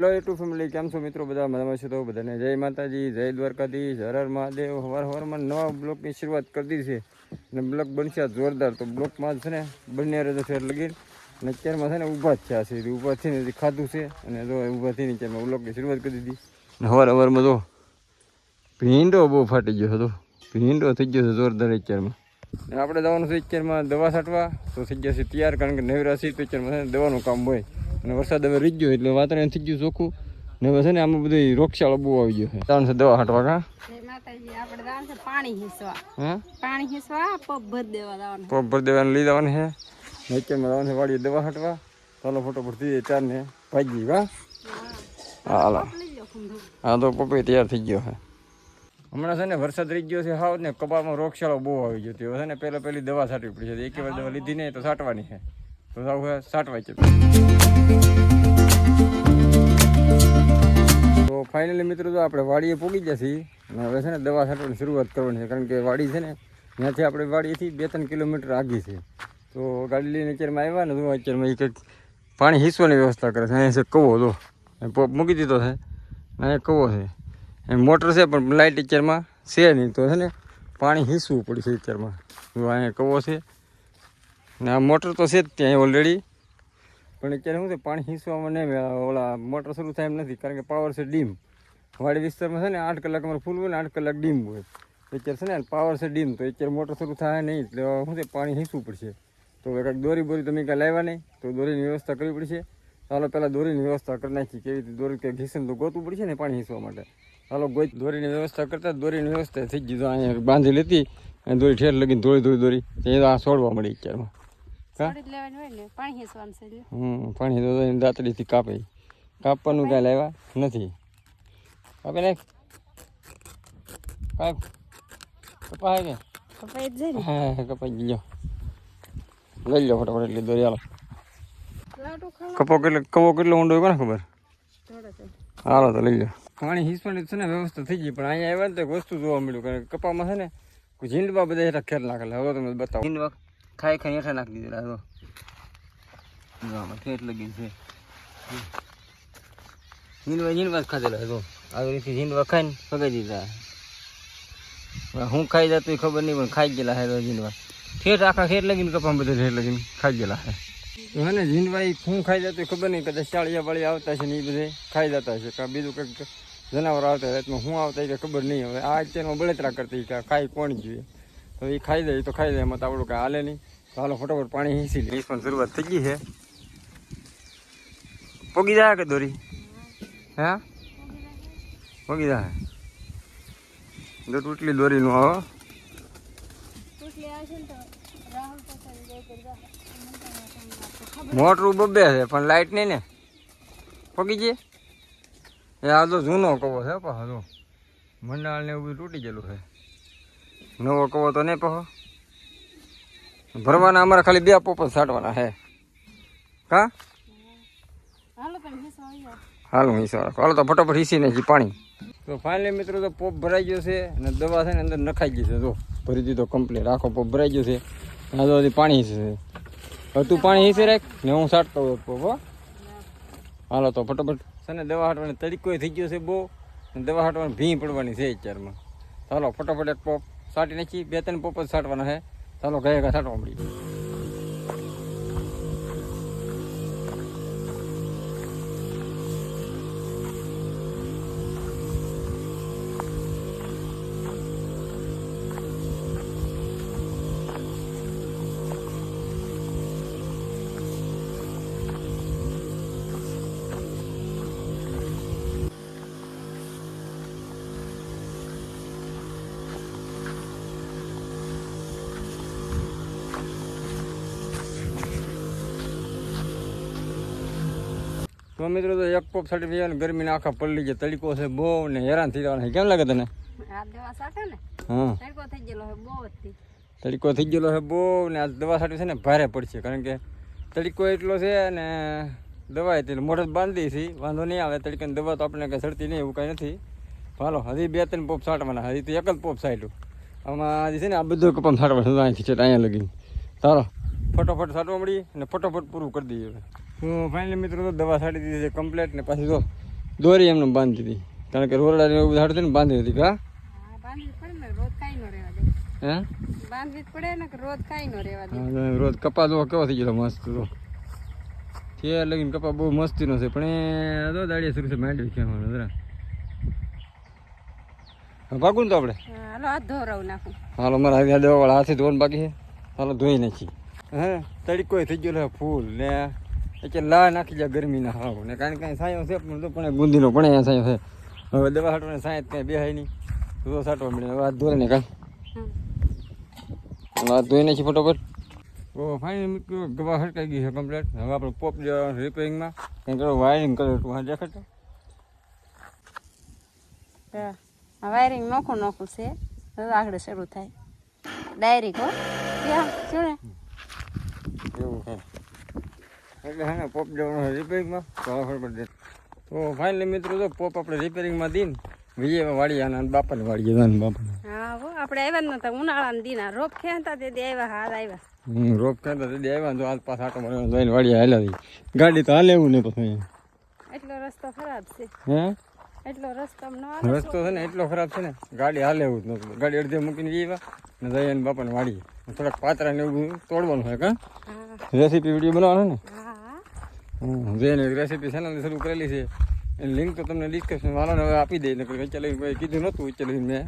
Hello YouTube family, કેમ છો મિત્રો? બધા મજામાં છે તો બધાને જય માતાજી, જય દ્વારકાધીશ. હર હર મહાદેવ. હવાર હવારમાં નવા બ્લોકની શરૂઆત કરી દીધી છે. અને બ્લોક બનશે જોરદાર. તો બ્લોકમાં છે ને બંને રજા ફેર લગી અને અત્યારમાં છે ને ઊભા જ છે આ સીધી. ઊભા થઈને ખાધું છે. અને જો ઊભા થઈને અત્યારમાં બ્લોકની શરૂઆત કરી દીધી. અને હવાર હવારમાં તો ભીંડો બહુ ફાટી ગયો હતો ભીંડો થઈ ગયો છે જોરદાર અત્યારમાં. આપણે જવાનું છે અત્યારમાં દવા છાંટવા. તો થઈ જશે તૈયાર. કારણ કે નવરાશી અત્યારમાં દવાનું કામ હોય. અને વરસાદ હવે રીત ગયો એટલે વાતાવરણ થઈ ગયું ચોખ્ખું. ને હવે છે ને આમાં બધું રોગચાળો બહુ આવી ગયો છે. ત્રણ છે દવા હાટવા કા? પાણી હિસવા. હા? પાણી હિસવા પગ ભર દેવા જવાનું. પગ ભરી દેવાને લઈ જવાનું છે ને અત્યારમાં છે વાડીએ દવા છાંટવા ચાલો ફોટો થઈ જાય ચાર ને ભાગી કા? હા. હાલો. હા તો પપ્પી તૈયાર થઈ ગયો છે હમણાં છે ને વરસાદ રહી ગયો છે હાવ ને કપાળમાં રોગચાળો બહુ આવી ગયો છે. ને પહેલાં પહેલી દવા છાંટવી પડી છે. એક વાર દવા લીધી નહીં તો છાંટવાની છે. તો સાવ હવે છાંટવાય છે તો ફાઇનલી મિત્રો તો આપણે વાડીએ પૂગી ગયા છીએ હવે છે ને દવા છાંટવાની શરૂઆત કરવાની છે, કારણ કે વાડી છે ને, ત્યાંથી આપણે વાડીથી બે ત્રણ કિલોમીટર આગી છે. તો ગાડી લઈને અત્યારમાં આવ્યા ને, તો અત્યારમાં એ કંઈક પાણી હિસવાની વ્યવસ્થા કરે છે. અહીંયા છે કવો તો મૂકી દીધો છે. અહીંયા કવો છે. એ મોટર છે, પણ લાઇટ અત્યારમાં છે નહીં. તો છે ને, પાણી હિસવું પડશે અત્યારમાં. જો અહીંયા કવો છે. ને, મોટર તો છે જ ત્યાં ઓલરેડી પણ અત્યારે શું છે, પાણી હિંચવામાં નહીં ઓલા મોટર શરૂ થાય એમ નથી, કારણ કે પાવર છે ડીમ. વાડી વિસ્તારમાં છે ને આઠ કલાક અમારે ફૂલ હોય ને આઠ કલાક ડીમ હોય. અત્યારે છે ને પાવર છે ડીમ, તો અત્યારે મોટર શરૂ થાય નહીં, એટલે શું છે, પાણી હિંચવું પડશે. તો કાંઈક દોરી બોરી તમે કાંઈ લાવ્યા નહીં, તો દોરીની વ્યવસ્થા કરવી પડશે. ચાલો પહેલાં દોરીની વ્યવસ્થા કરી નાખી, કેવી રીતે દોરી કંઈક ઘીસન તો ગોતવું પડશે ને પાણી હિંચવા માટે. ચાલો ગોઈ દોરીની વ્યવસ્થા કરતા, દોરીની વ્યવસ્થા થઈ ગઈ તો અહીંયા બાંધી લેતી અને દોરી ઠેર લગીને ધોળી ધોળી દોરી તો આ છોડવા મળી અત્યારમાં. હમ પાણી તો કાપે. કાપવાનું કાંઈ લાવ્યા નથી. કાપે ને? કાપ. કપાય કે કપાઈ જ હા કપાઈ ગયો લઈ લો ફટાફટ એટલી દોરી હાલો કપો કેટલો કવો કેટલો ઊંડો હોય કોને ખબર? હાલો તો લઈ લો પાણી હિસવાની છે ને વ્યવસ્થા થઈ ગઈ પણ અહીંયા આવ્યા ને તો એક વસ્તુ જોવા મળ્યું કારણ કે કપામાં છે ને જીંડવા ઝીંડવા બધા હેઠા ખેર નાખેલા. હવે તમે બતાવો. ઝીંડવા ખાઈ ખાઈ હેઠા નાખી દીધેલા આમાં ઠેઠ લગી છે. ઝીંડવા ઝીંડવા ખાધેલા જો. આવી રીતે ઝીંડવા ખાઈને ફગાઈ દીધા. હું ખાઈ જતો ખબર નહીં, પણ ખાઈ ગયેલા હે તો ઝીંડવા ઠેઠ આખા ઠેઠ લગીને કપા બધા ઠેઠ લગીને ખાઈ ગયેલા હે તો હે ને હું ખાઈ જતો ખબર નહીં, કદાચ ચાળિયા વાળિયા આવતા છે ને એ બધે ખાઈ જતા છે. કાં બીજું કંઈક જનાવર આવતા રાતમાં હું આવતા કે ખબર નહીં. હવે આ અત્યારમાં બળતરા કરતી કે ખાઈ કોણ જોઈએ તો એ ખાઈ જાય તો ખાઈ જાય એમાં તાવડું કાંઈ હાલે નહીં. તો હાલો ફટાફટ પાણી હિંચી લે. પણ શરૂઆત થઈ ગઈ છે. પોગી જાય કે દોરી? હે? પોગી જાય જો તૂટલી આવો આવશે ને દો મોટરું બબે છે, પણ લાઇટ નહીં ને. પગી જઈએ? એ આ તો જૂનો કવો છે પણ હજુ મંડાળ ને એવું તૂટી ગયેલું છે. નવો કવો તો નહીં પહો. ભરવાના અમારે ખાલી બે પોપ સાટવાના છાંટવાના છે કા? હાલો હું હિસાબ રાખો હાલો તો ફટાફટ હિસી નાખી પાણી. તો ફાઇનલી મિત્રો તો પોપ ભરાઈ ગયો છે અને દવા છે ને અંદર નખાઈ ગઈ છે. જો ભરી દીધો કમ્પ્લીટ આખો પોપ ભરાઈ ગયો છે. અને તો હજી પાણી હિસે છે. હવે તું પાણી હિસે રાખ ને હું છાંટતો હોય પોપ હો. હાલો તો ફટાફટ છે ને દવા હાટવાની તરીકો થઈ ગયો છે બહુ. અને દવા હાટવાની ભીં પડવાની છે અત્યારમાં. ચાલો ફટાફટ એક પોપ. છાંટી નાખી બે ત્રણ પોપટ સાટવાનો છે. ચાલો ગયા છાંટવા મળી તો મિત્રો તો એક પોપ ને ગરમીના આખા પડી ગયા તડકો છે બહુ ને હેરાન થઈ જવાના કેમ લાગે તને? હા. તડકો થઈ ગયેલો છે બહુ છે ને આ દવા સાટી છે ને ભારે પડશે. કારણ કે તડકો એટલો છે ને દવા એટલે મોઢે જ બાંધી છે વાંધો નહીં આવે તડકાની દવા તો આપણે કંઈ સડતી નહીં એવું કાંઈ નથી. હાલો હજી બે ત્રણ પોપ સાટવાના હજી તો એક જ પોપ સાટ્યું. આમાં હજી છે ને આ બધું કપમ છાંટવાનું અહીંથી છે અહીંયા લગી ચાલો ફટોફટ સાટવા મળી અને ફટોફટ પૂરું કરી દઈએ ફાઇનલી મિત્રો તો દવા સાડી દીધી છે કમ્પ્લેટ ને પાછી તો દોરી એમને બાંધી દીધી. કારણ કે રોરડાને એવું હાડતું ને બાંધી હતી કા રોજ કપા જો કેવો થઈ ગયો મસ્ત તો. છે લગીને કપા બહુ મસ્તીનો છે પણ એ તો દાડિયા શરૂ છે માંડવી ખેવાનું જરા. હા, ભાગું તો આપણે? હાલો હાથ ધોરાવું નાખું. હાલો મારા આવી દેવાવાળા હાથે ધોવાનું બાકી છે. હાલો ધોઈ નાખી. હે તડકો થઈ ગયો ફૂલ ને એટલે લા નાખી જાય ગરમીના હાવ. ને કે કાંઈ સાયો છે પણ તો પણ બુંદીનો પણ અહીંયા સાયો છે. હવે દવા હાટવાને સાયત કાંઈ બેહાય નહીં. તો સાટવા મળે. હાથ ધોઈ ને કાંઈ વાત ધોઈ નાખી ફટોફટ. ઓ ફાઇનલ મૂક્યું ગવા હટકાઈ ગઈ છે કમ્પ્લેટ. હવે આપણે પોપ રિપેરિંગમાં. કંઈ કરો વાયરિંગ કરે તું. હા દેખાડતો વાયરિંગ નોખું નોખું છે. હવે આગળ શરૂ થાય. ડાયરી કો ક્યાં શું એવું છે એટલે હા પોપ જવાનો રિપેરિંગમાં તો ખબર પડે તો ફાઇનલી મિત્રો તો પોપ આપણે રિપેરિંગમાં દઈને વિજય વાળી આના બાપાને વાળી જવાનું બાપાને. હા હો આપણે આવ્યા જ નતા ઉનાળાના દીના રોપ ખેંચતા તે દે આવ્યા હાલ આવ્યા. રોપ કરતા તે આવ્યા તો આજ પાછા આટો મારવા જોઈને વાળી હાલ્યા ગાડી તો હાલે એવું નહીં પછી. એટલો રસ્તો ખરાબ છે. હે? એટલો રસ્તો રસ્તો છે ને એટલો ખરાબ છે ને ગાડી હાલે એવું જ નતું ગાડી અડધે મૂકીને જઈએ ને જઈએ ને બાપાને વાળી થોડાક પાતરા ને એવું તોડવાનું હોય કાં? રેસીપી વીડિયો બનાવવાનો ને? જેને રેસીપી ચેનલ શરૂ કરેલી છે. એની લિંક તો તમને ડિસ્ક્રિપ્શન વાળાને હવે આપી દઈ નકર વચ્ચે કીધું નહોતું વચ્ચે મેં.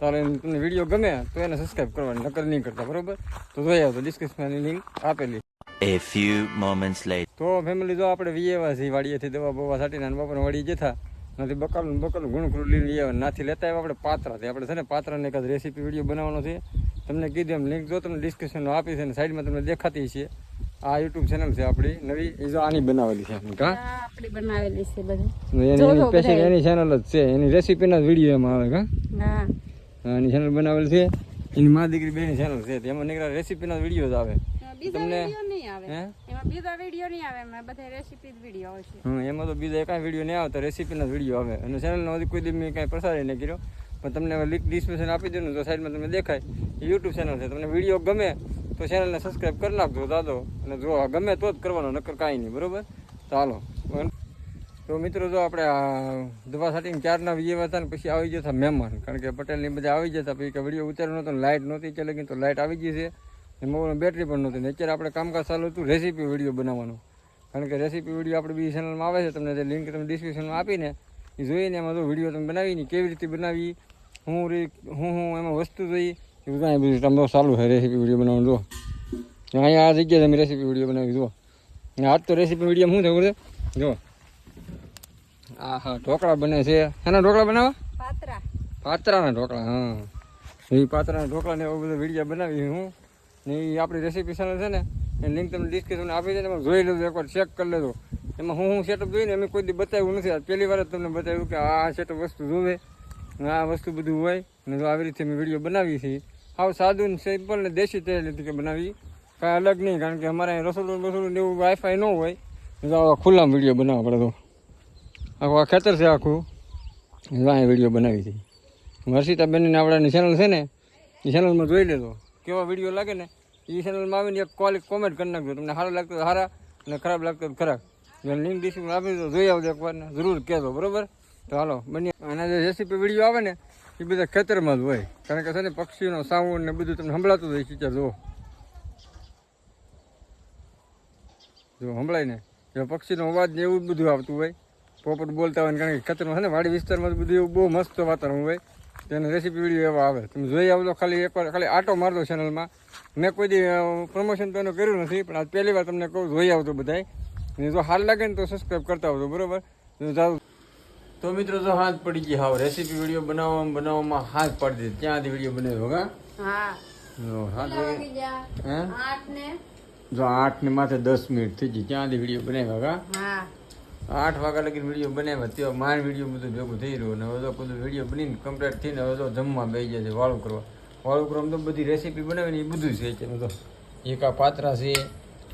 તારે તમને વીડિયો ગમે તો એને સબસ્ક્રાઈબ કરવાની નકર નહીં કરતા બરોબર? તો જોઈ આવતો ડિસ્ક્રિપ્શનની લિંક આપેલી. A few moments later. તો ફેમિલી જો આપણે વીએવા છીએ વાડીએથી દવા બવા સાટીને બાપાને વળી જતા નથી બકાલું બકાલું ઘણું ખરું લઈ વીએવા નાથી લેતા આવ્યા. આપણે પાત્રાથી. આપણે છે ને પાત્રાને એકાદ રેસીપી વીડિયો બનાવવાનો છે. તમને કીધું એમ લિંક જો તમને ડિસ્ક્રિપ્શનમાં આપી છે ને સાઈડમાં તમને દેખાતી છે. આ યુટ્યુબ ચેનલ છે આપણી નવી. એ જો આની બનાવેલી છે. આપણી આપણી બનાવેલી છે બધી. એની સ્પેશિયલ એની ચેનલ જ છે. એની રેસીપીના જ વીડિયો એમાં આવે કા હા. એની ચેનલ બનાવેલી છે. એની મા દીકરી બેની ચેનલ છે. તેમાં નીકળ્યા રેસીપીના વીડિયો જ આવે. તમને- નહીં આવે. હે? આવે, એમાં બધા રેસીપી જ વીડિયો એમાં તો રેસીપીના વીડિયો આવે. અને ચેનલનો હજી કોઈ દી કાંઈ પ્રસાર નહીં કર્યો. પણ તમને લિંક આપી દઉં તો સાઈડમાં તમને દેખાય. યુટ્યુબ ચેનલ છે. તમને વીડિયો ગમે તો ચેનલને સબસ્ક્રાઈબ કરી નાખજો દાદો. અને જો ગમે તો જ કરવાનો નક્કર કાંઈ નહીં, બરોબર? ચાલો. તો મિત્રો જો આપણે દવા સાટીને ચારના વીએ હતા પછી આવી જતા મહેમાન. કારણ કે પટેલની બધા આવી જતા, પછી કે વીડિયો ઉતાર્યો નહોતો લાઇટ નહોતી ચાલે ગઈ તો લાઇટ આવી ગઈ છે. મોબાઈલમાં બેટરી પણ નહોતી ને અત્યારે આપણે કામકાજ ચાલુ હતું રેસીપી વીડિયો બનાવવાનું. કારણ કે રેસીપી વીડિયો આપણે બીજી ચેનલમાં આવે છે તમને તે લિંક તમે ડિસ્ક્રિપ્શનમાં આપીને એ જોઈને એમાં જો વીડિયો તમે બનાવીને કેવી રીતે બનાવી હું રી હું હું એમાં વસ્તુ જોઈ એ બધું કાંઈ બધું તમે ચાલુ છે રેસીપી વીડિયો બનાવવાનું જો અહીંયા આ જગ્યાએ તમે રેસીપી વીડિયો બનાવી જુઓ. ને આજ તો રેસીપી વીડિયો શું થયું છે? જો આ હા ઢોકળા બને છે. એના ઢોકળા બનાવવા? પાત્રા. પાત્રાના ઢોકળા હા. એ પાત્રાના ઢોકળા ને એવો બધો વીડિયો બનાવી હું. ને એ આપણી રેસીપી ચેનલ છે ને એ લિંક તમને ડિસ્ક્રિપ્શન આપી દે એમાં જોઈ લેજો, એકવાર ચેક કરી લેજો. એમાં હું હું સેટઅપ જોઈને અમે કોઈ દી બતાવ્યું નથી. પહેલી વાર જ તમને બતાવ્યું કે આ સેટઅપ વસ્તુ જોવે, ને આ વસ્તુ બધું હોય, ને જો આવી રીતે મેં વીડિયો બનાવી છે. હાવ સાદું સિમ્પલ ને દેશી તેલ રીતે બનાવી. કાંઈ અલગ નહીં, કારણ કે અમારે અહીં રસોડું બસોડું એવું વાઈફાઈ ન હોય. તો આવા ખુલ્લામાં વીડિયો બનાવવા પડે તો. આખું, આ ખેતર છે આખું. અહીં વીડિયો બનાવી છે. હર્ષિતાબેનની આપણાની ચેનલ છે ને, એ ચેનલમાં જોઈ લેજો. કેવા વીડિયો લાગે ને? એ ચેનલમાં આવીને એક કોલ કોમેન્ટ કરી નાખજો. તમને સારું લાગતું તો સારા અને ખરાબ લાગતું તો ખરાબ. લિંક ડિસ્ક્રિપ્શન આપી દો જોઈ આવજો એકવાર ને જરૂર કહેજો, બરોબર? તો હાલો બની આના જે રેસીપી વીડિયો આવે ને, એ બધા ખેતરમાં જ હોય. કારણ કે છે ને પક્ષીનો સાઉન્ડ ને બધું તમને સંભળાતું હોય ટીચર જુઓ. જો સંભળાય ને. જો પક્ષીનો અવાજ ને એવું બધું આવતું હોય. પોપટ બોલતા હોય કારણ કે ખેતરમાં છે ને, વાડી વિસ્તારમાં તો બધું એવું બહુ મસ્ત વાતાવરણ હોય. તેની રેસીપી વીડિયો એવા આવે. તમે જોઈ આવજો ખાલી એકવાર, ખાલી આટો મારજો ચેનલમાં મેં કોઈ દી પ્રમોશન તો એનું કર્યું નથી પણ આજ પહેલી વાર તમને કહું જોઈ આવતો બધાય. ને જો હાલ લાગે ને તો સબસ્ક્રાઈબ કરતા આવતો બરાબર? તો મિત્રો તો હાથ પડી ગઈ હાવ રેસીપી વીડિયો બનાવવામાં બનાવવામાં હાથ પડી દીધી. ત્યાંથી વીડિયો બનાવ્યો હા હા. જો આઠ ને? માથે દસ મિનિટ થઈ ગઈ ત્યાંથી વીડિયો બનાવ્યા હા હા. આઠ વાગ્યા લગી વીડિયો બનાવ્યા ત્યાં માર વીડિયો બધું ભેગું થઈ રહ્યું. અને હવે તો બધું વીડિયો બનીને કમ્પ્લીટ થઈને હવે તો જમવા બેસી જાય છે વાળું કરવા. વાળું તો બધી રેસીપી બનાવીને એ બધું છે અત્યારે તો. એક આ પાત્રા છે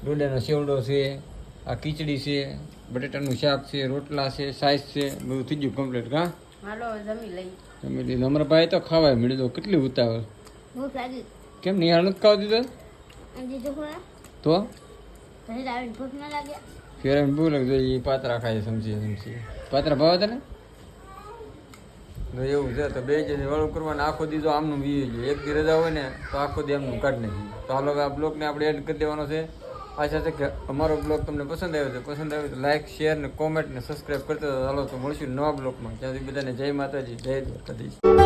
ડોડાનો સેવડો છે આ ખીચડી છે બટેટાનું શાક છે રોટલા છે સાઈઝ છે બધું થઈ ગયું કમ્પ્લીટ કાં હાલો જમી લઈ તમે લીધું અમારા ભાઈ તો ખાવાય મળી તો કેટલી ઉતાવળ. કેમ નિહાળ નથી ખાવ દીધો? તો? ફેર ભૂખ લાગે. એ પાત્રા ખાય સમજી સમજી. પાત્રા ભાવ તને? તો એવું છે, તો બે જણ વાળું કરવાનું, આખો દીધો આમનું વી જોઈએ એક દી રજા હોય ને, તો આખો દી આમનું કાઢી નાખી. તો હાલો આ બ્લોગને આપણે એડ કરી દેવાનો છે. આશા છે કે અમારો બ્લોગ તમને પસંદ આવ્યો છે. પસંદ આવ્યો તો લાઈક, શેર ને કોમેન્ટ ને સબસ્ક્રાઈબ કરતા. હાલો, તો મળશું નવા બ્લોગમાં ત્યાંથી બધાને જય માતાજી, જય દ્વારકાધીશ.